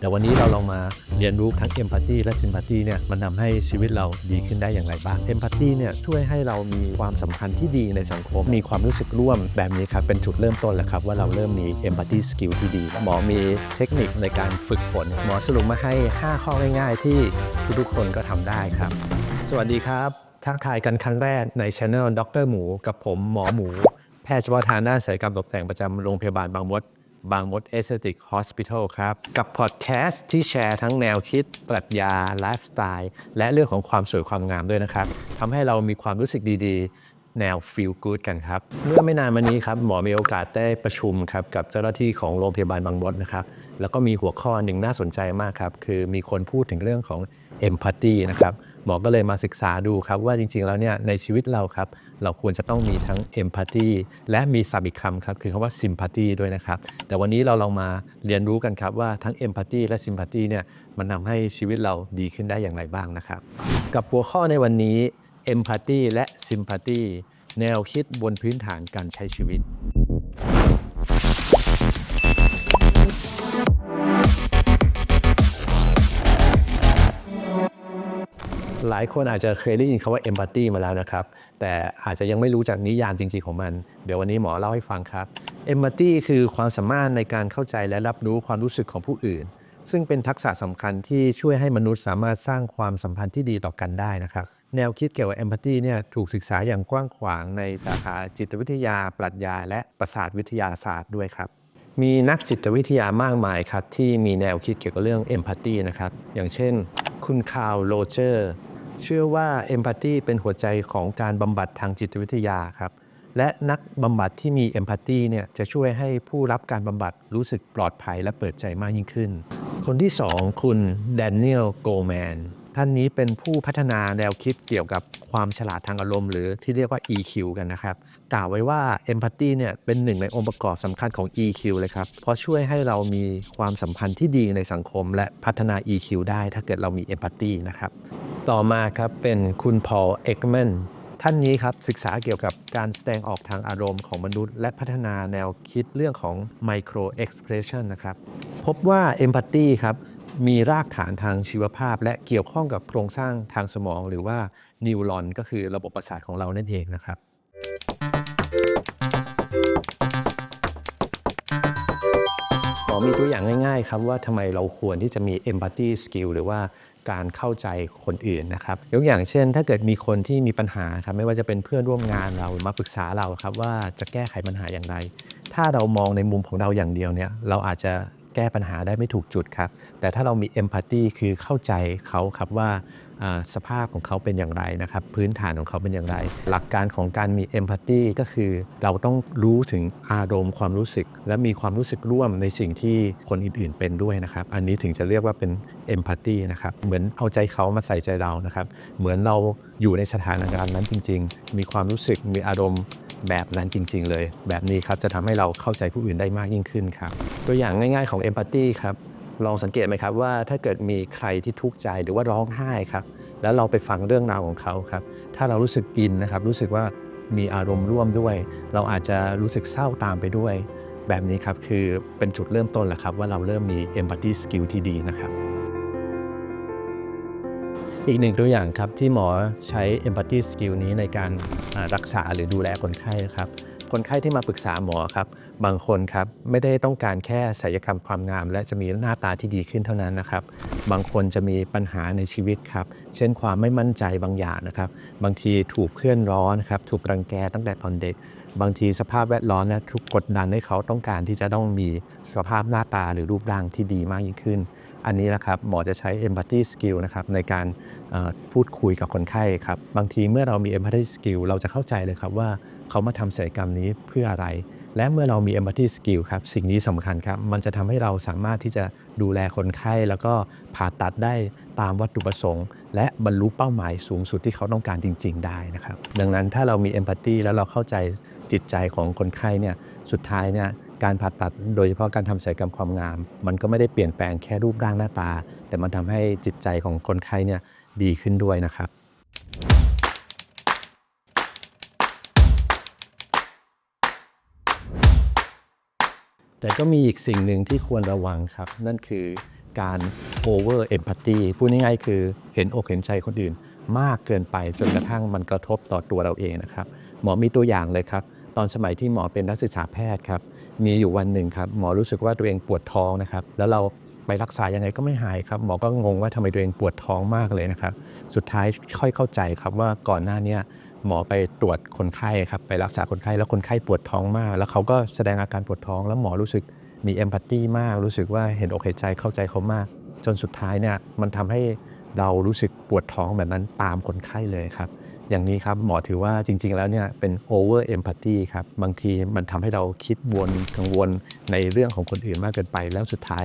แต่วันนี้เราลองมาเรียนรู้ทั้ง empathy และ sympathy เนี่ยมันทำให้ชีวิตเราดีขึ้นได้อย่างไรบ้าง empathy เนี่ยช่วยให้เรามีความสัมพันธ์ที่ดีในสังคม มีความรู้สึกร่วมแบบนี้ครับเป็นจุดเริ่มต้นแหละครับว่าเราเริ่มมี empathy skill ที่ดีหมอมีเทคนิคในการฝึกฝน หมอสรุปมาให้ 5 ข้อง่าย ๆ ที่ทุกๆคนก็ทำได้ครับ สวัสดีครับทักทายกันครั้งแรกในช anel ดรหมู กับผมหมอหมู แพทย์เฉพาะทางด้านศัลยกรรมตกแต่งประจำโรงพยาบาลบางมด บางมดเอสเตติกฮอสพิทอลครับ กับพอดแคสต์ที่แชร์ทั้งแนวคิด ปรัชญา ไลฟ์สไตล์ และเรื่องของความสวยความงามด้วยนะครับทำให้เรามีความรู้สึกดีๆ แนว feel good กันครับ เมื่อไม่นานมานี้ครับ หมอมีโอกาสได้ประชุมครับ กับเจ้าหน้าที่ของโรงพยาบาลบางมดนะครับ แล้วก็มีหัวข้อหนึ่งน่าสนใจมากครับ คือมีคนพูดถึงเรื่องของ empathy นะครับ หมอก็เลยมาศึกษาดูครับว่าจริงๆแล้วเนี่ยในชีวิตเราครับ เราควรจะต้องมีทั้ง empathy และมีศัพท์อีกคำครับ คือคำว่า sympathy ด้วยนะครับ แต่วันนี้เราลองมาเรียนรู้กันครับว่าทั้ง empathy และ sympathy เนี่ยมันทำให้ชีวิตเราดีขึ้นได้อย่างไรบ้างนะครับ กับหัวข้อในวันนี้ empathy และ sympathy แนวคิดบนพื้นฐานการใช้ชีวิต หลายคนอาจจะเคยได้ยินคำว่า empathy มาแล้วนะครับ แต่อาจจะยังไม่รู้จักนิยามจริงๆของมัน เดี๋ยววันนี้หมอเล่าให้ฟังครับ empathy คือความสามารถในการเข้าใจและรับรู้ความรู้สึกของผู้อื่น ซึ่งเป็นทักษะสำคัญที่ช่วยให้มนุษย์สามารถสร้างความสัมพันธ์ที่ดีต่อกันได้นะครับ แนวคิดเกี่ยวกับ empathy เนี่ยถูกศึกษาอย่างกว้างขวางในสาขาจิตวิทยา ปรัชญา และประสาทวิทยาศาสตร์ด้วยครับมีนักจิตวิทยามากมายครับ ที่มีแนวคิดเกี่ยวกับเรื่อง empathy นะครับ อย่างเช่น คุณคาร์ลโรเจอร์ เชื่อว่าเอมพัตตีเป็นหัวใจของการบำบัดทางจิตวิทยาครับและนักบำบัดที่มีเอมพัตตีเนี่ยจะช่วยให้ผู้รับการบำบัดรู้สึกปลอดภัยและเปิดใจมากยิ่งขึ้น คนที่ 2 คุณแดเนียลโกลแมน ท่านนี้เป็นผู้พัฒนาแนวคิดเกี่ยวกับความฉลาดทางอารมณ์ หรือที่เรียกว่า EQ กันนะครับกล่าวไว้ว่า empathy เนี่ยเป็นหนึ่งในองค์ประกอบสำคัญของ EQ เลยครับ เพราะช่วยให้เรามีความสัมพันธ์ที่ดีในสังคม และพัฒนา EQ ได้ถ้าเกิดเรามี empathy นะครับ ต่อมาครับเป็นคุณพอลเอ็กแมนท่านนี้ครับศึกษาเกี่ยวกับการแสดงออกทางอารมณ์ของมนุษย์ และพัฒนาแนวคิดเรื่องของ micro expression นะครับ พบว่า empathy ครับ มีรากฐานทางชีวภาพ และเกี่ยวข้องกับโครงสร้างทางสมอง หรือว่านิวรอนก็คือระบบประสาทของเรานั่นเองนะครับหมอมีตัวอย่างง่าย ๆ ครับว่าทำไมเราควรที่จะมี empathy skill หรือว่าการเข้าใจคนอื่นนะครับยกอย่างเช่น ถ้าเกิดมีคนที่มีปัญหาครับไม่ว่าจะเป็นเพื่อนร่วมงานเรามาปรึกษาเราครับว่าจะแก้ไขปัญหาอย่างไร ถ้าเรามองในมุมของเราอย่างเดียวเนี่ยเราอาจจะ แก้ปัญหาได้ไม่ถูกจุดครับ แต่ถ้าเรามี empathy คือเข้าใจเขาครับว่าสภาพของเขาเป็นอย่างไรนะครับ พื้นฐานของเขาเป็นอย่างไร หลักการของการมี empathy ก็คือ เราต้องรู้ถึงอารมณ์ความรู้สึก และมีความรู้สึกร่วมในสิ่งที่คนอื่นๆเป็นด้วยนะครับ อันนี้ถึงจะเรียกว่าเป็น empathy นะครับ เหมือนเอาใจเขามาใส่ใจเรานะครับ เหมือนเราอยู่ในสถานการณ์นั้นจริง ๆ มีความรู้สึกมีอารมณ์ แบบนั้นจริง ๆ เลย แบบนี้ครับจะทำให้เราเข้าใจผู้อื่นได้มากยิ่งขึ้นครับตัวอย่างง่าย ๆของ empathy ครับลองสังเกตไหมครับว่าถ้าเกิดมีใครที่ทุกข์ใจหรือว่าร้องไห้ครับแล้วเราไปฟังเรื่องราวของเขาครับถ้าเรารู้สึกกินนะครับรู้สึกว่ามีอารมณ์ร่วมด้วย เราอาจจะรู้สึกเศร้าตามไปด้วย แบบนี้ครับคือเป็นจุดเริ่มต้นแหละครับว่าเราเริ่มมี empathy skill ที่ดีนะครับ อีกหนึ่งตัวอย่างครับที่หมอใช้ empathy skill นี้ในการรักษาหรือดูแลคนไข้ครับ คนไข้ที่มาปรึกษาหมอครับ บางคนครับไม่ได้ต้องการแค่ศัลยกรรมความงาม และจะมีหน้าตาที่ดีขึ้นเท่านั้นนะครับ บางคนจะมีปัญหาในชีวิตครับ เช่นความไม่มั่นใจบางอย่างนะครับ บางทีถูกเพื่อนร้อนครับ ถูกรังแกตั้งแต่ตอนเด็ก บางทีสภาพแวดล้อมและทุกกดดันให้เขาต้องการที่จะต้องมีสภาพหน้าตาหรือรูปร่างที่ดีมากยิ่งขึ้น อันนี้นะครับหมอจะใช้ empathy skill นะครับในการพูดคุยกับคนไข้ครับ บางทีเมื่อเรามี empathy skill เราจะเข้าใจเลยครับว่าเขามาทำศัลยกรรมนี้เพื่ออะไร และเมื่อเรามี empathy skill ครับสิ่งนี้สำคัญครับ มันจะทำให้เราสามารถที่จะดูแลคนไข้ แล้วก็ผ่าตัดได้ตามวัตถุประสงค์ และบรรลุเป้าหมายสูงสุดที่เขาต้องการจริง ๆ ได้นะครับ ดังนั้นถ้าเรามี empathy แล้วเราเข้าใจจิตใจของคนไข้เนี่ยสุดท้ายเนี่ย การผ่าตัดโดยเฉพาะการทำศัลยกรรมความงาม มันก็ไม่ได้เปลี่ยนแปลงแค่รูปร่างหน้าตา แต่มันทำให้จิตใจของคนไข้เนี่ยดีขึ้นด้วยนะครับแต่ก็มีอีกสิ่งหนึ่งที่ควรระวังครับ นั่นคือการ over empathy พูดง่ายๆคือเห็นอกเห็นใจคนอื่น มากเกินไปจนกระทั่งมันกระทบต่อตัวเราเองนะครับ หมอมีตัวอย่างเลยครับ ตอนสมัยที่หมอเป็นนักศึกษาแพทย์ครับ มีอยู่วันหนึ่งครับหมอรู้สึกว่าตัวเองปวดท้องนะครับ แล้วเราไปรักษายังไงก็ไม่หายครับ หมอก็งงว่าทำไมตัวเองปวดท้องมากเลยนะครับ สุดท้ายค่อยเข้าใจครับว่าก่อนหน้านี้หมอไปตรวจคนไข้ครับไปรักษาคนไข้แล้วคนไข้ปวดท้องมาก แล้วเขาก็แสดงอาการปวดท้อง แล้วหมอรู้สึกมีเอมพัตตีมาก รู้สึกว่าเห็นอกเห็นใจเข้าใจเขามาก จนสุดท้ายเนี่ยมันทำให้เรารู้สึกปวดท้องแบบนั้นตามคนไข้เลยครับ อย่างนี้ครับหมอถือว่าจริง ๆ แล้วเนี่ยเป็น over empathy ครับ บางทีมันทำให้เราคิดวนกังวลในเรื่องของคนอื่นมากเกินไป แล้วสุดท้าย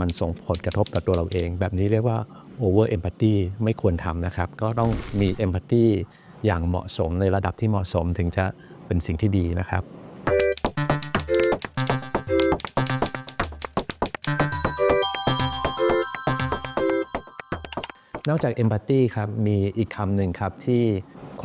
มันส่งผลกระทบต่อตัวเราเอง แบบนี้เรียกว่า over empathy ไม่ควรทำนะครับ ก็ต้องมี empathy อย่างเหมาะสมในระดับที่เหมาะสมถึงจะเป็นสิ่งที่ดีนะครับนอกจาก empathy ครับ มีอีกคำหนึ่งครับที่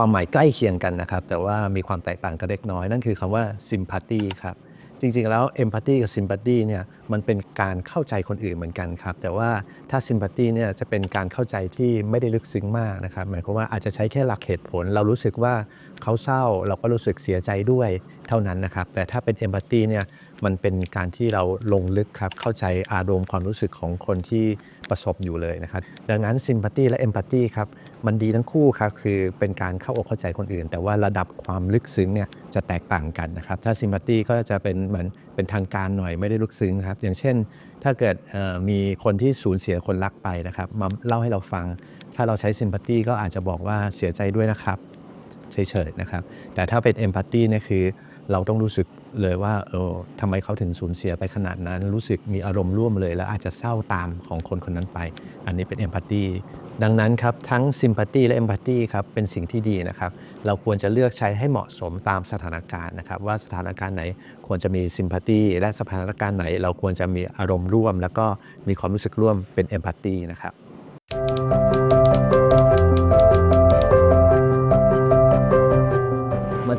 ความหมายใกล้เคียงกันนะครับ แต่ว่ามีความแตกต่างกันเล็กน้อย นั่นคือคำว่า sympathy ครับ จริงๆแล้ว empathy กับ sympathy เนี่ยมันเป็นการเข้าใจคนอื่นเหมือนกันครับ แต่ว่าถ้า sympathy เนี่ยจะเป็นการเข้าใจที่ไม่ได้ลึกซึ้งมากนะครับ หมายความว่าอาจจะใช้แค่หลักเหตุผล เรารู้สึกว่าเขาเศร้าเราก็รู้สึกเสียใจด้วยเท่านั้นนะครับ แต่ถ้าเป็น empathy เนี่ยมันเป็นการที่เราลงลึกครับ เข้าใจอารมณ์ความรู้สึกของคนที่ประสบอยู่เลยนะครับ ดังนั้น sympathy และ empathy ครับ มันดีทั้งคู่ครับคือเป็นการเข้าอกเข้าใจคนอื่น แต่ว่าระดับความลึกซึ้งเนี่ยจะแตกต่างกันนะครับ ถ้า sympathy ก็จะเป็นเหมือนเป็นทางการหน่อยไม่ได้ลึกซึ้งครับ อย่างเช่น ถ้าเกิดมีคนที่สูญเสียคนรักไปนะครับมาเล่าให้เราฟัง ถ้าเราใช้ sympathy ก็อาจจะบอกว่าเสียใจด้วยนะครับเฉยๆนะครับ แต่ถ้าเป็น empathy เนี่ยคือ เราต้องรู้สึกเลยว่าเออทำไมเขาถึงสูญเสียไปขนาดนั้น รู้สึกมีอารมณ์ร่วมเลย แล้วอาจจะเศร้าตามของคนคนนั้นไป อันนี้เป็น empathy ดังนั้นครับ ทั้ง sympathy และ empathy ครับเป็นสิ่งที่ดีนะครับ เราควรจะเลือกใช้ให้เหมาะสมตามสถานการณ์นะครับ ว่าสถานการณ์ไหนควรจะมี sympathy และสถานการณ์ไหน เราควรจะมีอารมณ์ร่วม แล้วก็มีความรู้สึกร่วมเป็น empathy นะครับ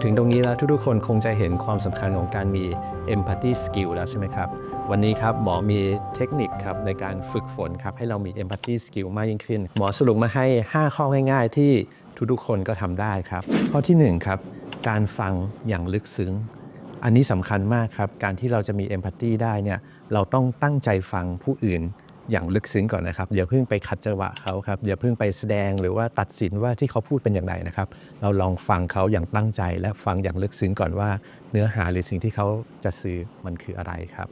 ถึงตรงนี้แล้วทุกๆคนคงจะเห็นความสำคัญของการมี empathy skill แล้วใช่ไหมครับ วันนี้ครับหมอมีเทคนิคครับในการฝึกฝนครับให้เรามี empathy skill มากยิ่งขึ้น หมอสรุปมาให้ 5 ข้อง่าย ๆ ที่ทุกๆคนก็ทำได้ครับ ข้อทีหนึ่1ครับการฟังอย่างลึกซึ้ง อันนี้สำคัญมากครับ การที่เราจะมี empathy ได้เนี่ยเราต้องตั้งใจฟังผู้อื่น อย่างลึกซึ้งก่อนนะครับอย่าเพิ่งไปขัดจังหวะเขาครับอย่าเพิ่งไปแสดงหรือว่าตัดสินว่าที่เขาพูดเป็นอย่างไรนะครับ เราลองฟังเขาอย่างตั้งใจ และฟังอย่างลึกซึ้งก่อนว่า เนื้อหาหรือสิ่งที่เขาจะสื่อมันคืออะไรครับ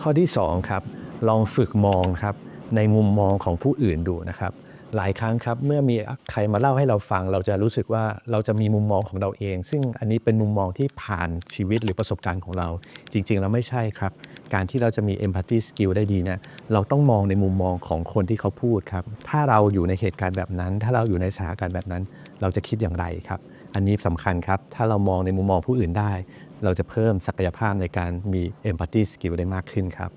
ข้อที่2ครับลองฝึกมองครับในมุมมองของผู้อื่นดูนะครับ หลายครั้งครับ เมื่อมีใครมาเล่าให้เราฟัง เราจะรู้สึกว่าเราจะมีมุมมองของเราเอง ซึ่งอันนี้เป็นมุมมองที่ผ่านชีวิตหรือประสบการณ์ของเรา จริงๆแล้วไม่ใช่ครับ การที่เราจะมี empathy skill ได้ดีเนี่ยเราต้องมองในมุมมองของคนที่เขาพูดครับ ถ้าเราอยู่ในเหตุการณ์แบบนั้น ถ้าเราอยู่ในสถานการณ์แบบนั้น เราจะคิดอย่างไรครับ อันนี้สำคัญครับ ถ้าเรามองในมุมมองผู้อื่นได้ เราจะเพิ่มศักยภาพในการมี empathy skill ได้มากขึ้นครับ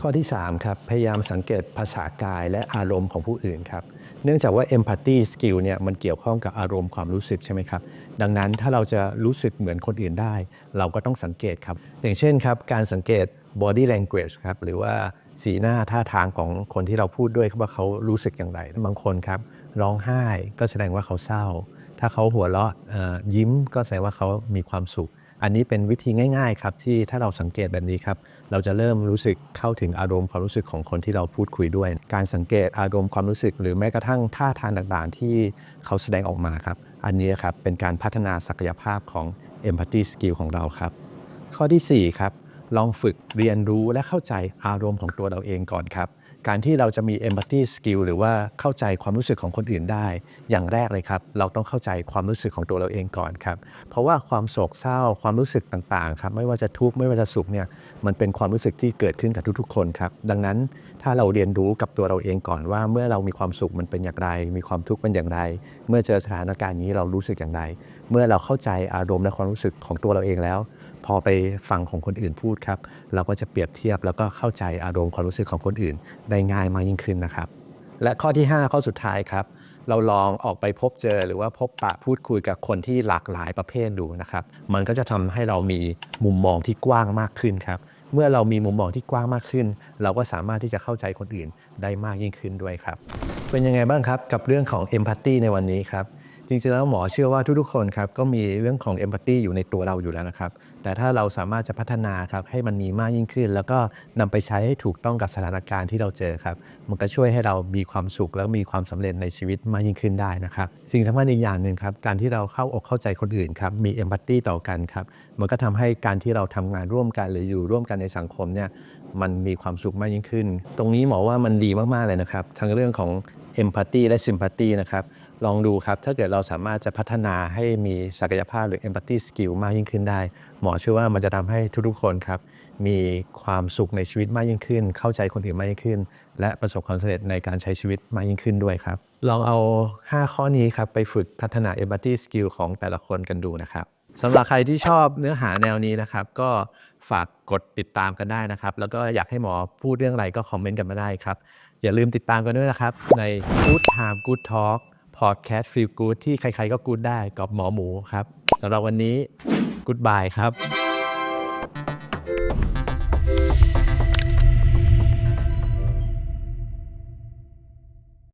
ข้อที่3ครับพยายามสังเกตภาษากายและอารมณ์ของผู้อื่นครับ เนื่องจากว่า empathy skill เนี่ยมันเกี่ยวข้องกับอารมณ์ความรู้สึกใช่ไหมครับ ดังนั้นถ้าเราจะรู้สึกเหมือนคนอื่นได้ เราก็ต้องสังเกตครับ อย่างเช่นครับ การสังเกต body language ครับ หรือว่าสีหน้าท่าทางของคนที่เราพูดด้วยว่าเขารู้สึกอย่างไร บางคนครับร้องไห้ก็แสดงว่าเขาเศร้า ถ้าเขาหัวเราะยิ้มก็แสดงว่าเขามีความสุข อันนี้เป็นวิธีง่ายๆครับที่ถ้าเราสังเกตแบบนี้ครับ เราจะเริ่มรู้สึกเข้าถึงอารมณ์ความรู้สึกของคนที่เราพูดคุยด้วย การสังเกตอารมณ์ความรู้สึก หรือแม้กระทั่งท่าทางต่างๆ ที่เขาแสดงออกมาครับ อันนี้ครับเป็นการพัฒนาศักยภาพของ empathy skill ของเราครับ ข้อทีสี่4ครับลองฝึกเรียนรู้และเข้าใจอารมณ์ของตัวเราเองก่อนครับ การที่เราจะมี empathy skill หรือว่าเข้าใจความรู้สึกของคนอื่นได้ อย่างแรกเลยครับ เราต้องเข้าใจความรู้สึกของตัวเราเองก่อนครับ เพราะว่าความโศกเศร้าความรู้สึกต่างๆครับไม่ว่าจะทุกข์ไม่ว่าจะสุขเนี่ยมันเป็นความรู้สึกที่เกิดขึ้นกับทุกๆ คนครับ ดังนั้นถ้าเราเรียนรู้กับตัวเราเองก่อนว่า เมื่อเรามีความสุขมันเป็นอย่างไร มีความทุกข์เป็นอย่างไร เมื่อเจอสถานการณ์นี้เรารู้สึกอย่างไร เมื่อเราเข้าใจอารมณ์และความรู้สึกของตัวเราเองแล้ว พอไปฟังของคนอื่นพูดครับ เราก็จะเปรียบเทียบแล้วก็เข้าใจอารมณ์ความรู้สึกของคนอื่น ได้ง่ายมากยิ่งขึ้นนะครับ และข้อที่ 5 ข้อสุดท้ายครับ เราลองออกไปพบเจอหรือว่าพบปะพูดคุยกับคนที่หลากหลายประเภทดูนะครับ มันก็จะทำให้เรามีมุมมองที่กว้างมากขึ้นครับ เมื่อเรามีมุมมองที่กว้างมากขึ้น เราก็สามารถที่จะเข้าใจคนอื่นได้มากยิ่งขึ้นด้วยครับ เป็นยังไงบ้างครับกับเรื่องของ Empathy ในวันนี้ครับจริงๆแล้วหมอเชื่อว่าทุกๆคนครับก็มีเรื่องของ Empathy อยู่ในตัวเราอยู่แล้วนะครับ แต่ถ้าเราสามารถจะพัฒนาครับให้มันมีมากยิ่งขึ้น แล้วก็นำไปใช้ให้ถูกต้องกับสถานการณ์ที่เราเจอครับ มันก็ช่วยให้เรามีความสุขแล้วมีความสำเร็จในชีวิตมากยิ่งขึ้นได้นะครับ สิ่งสำคัญอีกอย่างหนึ่งครับ การที่เราเข้าอกเข้าใจคนอื่นครับ มี Empathy ต่อกันครับ มันก็ทำให้การที่เราทำงานร่วมกันหรืออยู่ร่วมกันในสังคมเนี่ย มันมีความสุขมากยิ่งขึ้น ตรงนี้หมอว่ามันดีมากๆเลยนะครับ ทั้งเรื่องของ Empathy และ Sympathy นะครับ ลองดูครับ ถ้าเกิดเราสามารถจะพัฒนาให้มีศักยภาพหรือ empathy skill มากยิ่งขึ้นได้ หมอเชื่อว่ามันจะทำให้ทุกๆคนครับ มีความสุขในชีวิตมากยิ่งขึ้น เข้าใจคนอื่นมากยิ่งขึ้น และประสบความสำเร็จในการใช้ชีวิตมากยิ่งขึ้นด้วยครับ ลองเอา 5 ข้อนี้ครับไปฝึกพัฒนา empathy skill ของแต่ละคนกันดูนะครับสำหรับใครที่ชอบเนื้อหาแนวนี้นะครับ ก็ฝากกดติดตามกันได้นะครับ แล้วก็อยากให้หมอพูดเรื่องอะไรก็คอมเมนต์กันมาได้ครับ อย่าลืมติดตามกันด้วยนะครับใน Good Time Good Talk พอดแคสต์ฟีลกู๊ดที่ใครๆก็กู๊ดได้กับหมอหมูครับสำหรับวันนี้กู๊ดบายครับ